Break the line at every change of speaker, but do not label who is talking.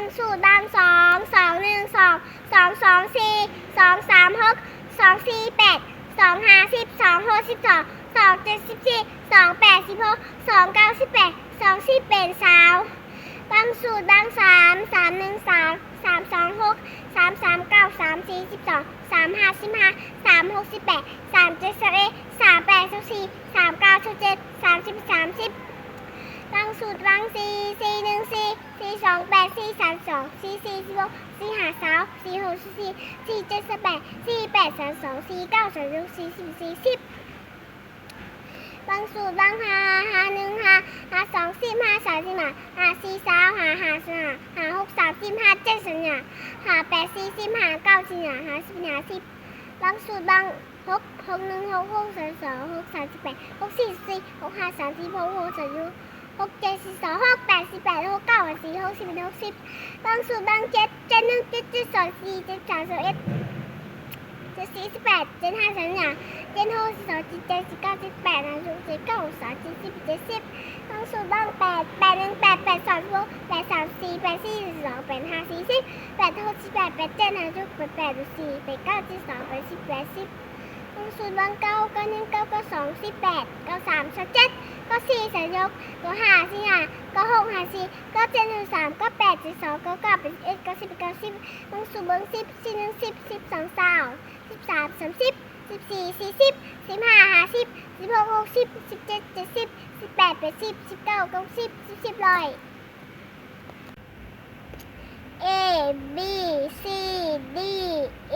งสูตรบางสองสองหนึ่งสองสองสองสี่สองสามหกสองสี่แปดสองห้าสิบสองหกสิบสองสองเจ็ดสิบสี่สองแปดสิบหกสองเก้าสิบแปดสองสิบเป็นสาวบางสูตรบางสามสามหนึ่งสามสามสองหกสามสามเก้าสามสี่สิบสองสามห้าสิบห้าสามหกสิบแปดสามเจ็ดสิบเอ็ดสามแปดสิบสี่สามเก้าสิบเจ็ดสามสิบสามสิบบางสูตรบางสี่สี่หนึ่งสี่ สี่สองแปดสี่สามสองสี่สี่สิบหกสี่ห้าสาวสี่หกสี่สี่เจ็ดสิบแปดสี่แปดสามสองสี่เก้าสามสิบสี่สิบสี่สิบบางสูตรบางหาหาหนึ่งหาหาสองสิบห้าสามสิบห้าหาสี่สาวหาหาสหาหาหกสามสิบห้าเจ็ดสัญญาหาแปดสี่สิบห้าเก้าสิบห้าหาสิบห้าสิบบางสูตรบางหกหกหนึ่งหกหกสามสองหกสามสิบแปดหกสี่สี่หกห้าสามสิบหกหกสามสิบหกเจ็ดสิบสองหกแปด แปดหกเก้าสี่หกสิบหกสิบบางสูตรบางเจ็ดเจ็ดหนึ่งเจ็ดเจ็ดสองสี่เจ็ดสามสิบเอ็ดเจ็ดสี่สิบแปดเจ็ดห้าสามอย่างเจ็ดหกสิบสองเจ็ดเจ็ดสิบเก้าเจ็ดแปดนะเจ็ดเก้าสามเจ็ดสิบเจ็ดสิบบางสูตรบางแปดแปดหนึ่งแปดแปดสองหกแปดสามสี่แปดสี่สองแปดห้าสี่สิบแปดหกสิบแปดแปดเจ็ดนะจุกแปดแปดสี่แปดเก้าเจ็ดสองแปดสิบแปดสิบ บางสูตรบางเก้าเก้าหนึ่งเก้าเก้าสองสิบแปดเก้าสามสิบเจ็ดก็สี่สายกก็ห้าสี่ห้าก็หกห้าสี่ก็เจ็ดหนึ่งสามก็แปดสิบสองก็เก้าเป็นเอ็ดก็สิบเก้าสิบเบิ้งสูบเบิ้งสิบสี่หนึ่งสิบสิบสองสาวสิบสามสามสิบสิบสี่สี่สิบสิบห้าห้าสิบสิบหกหกสิบสิบเจ็ดเจ็ดสิบสิบแปดแปดสิบสิบเก้าเก้าสิบสิบสิบร้อย A B C D E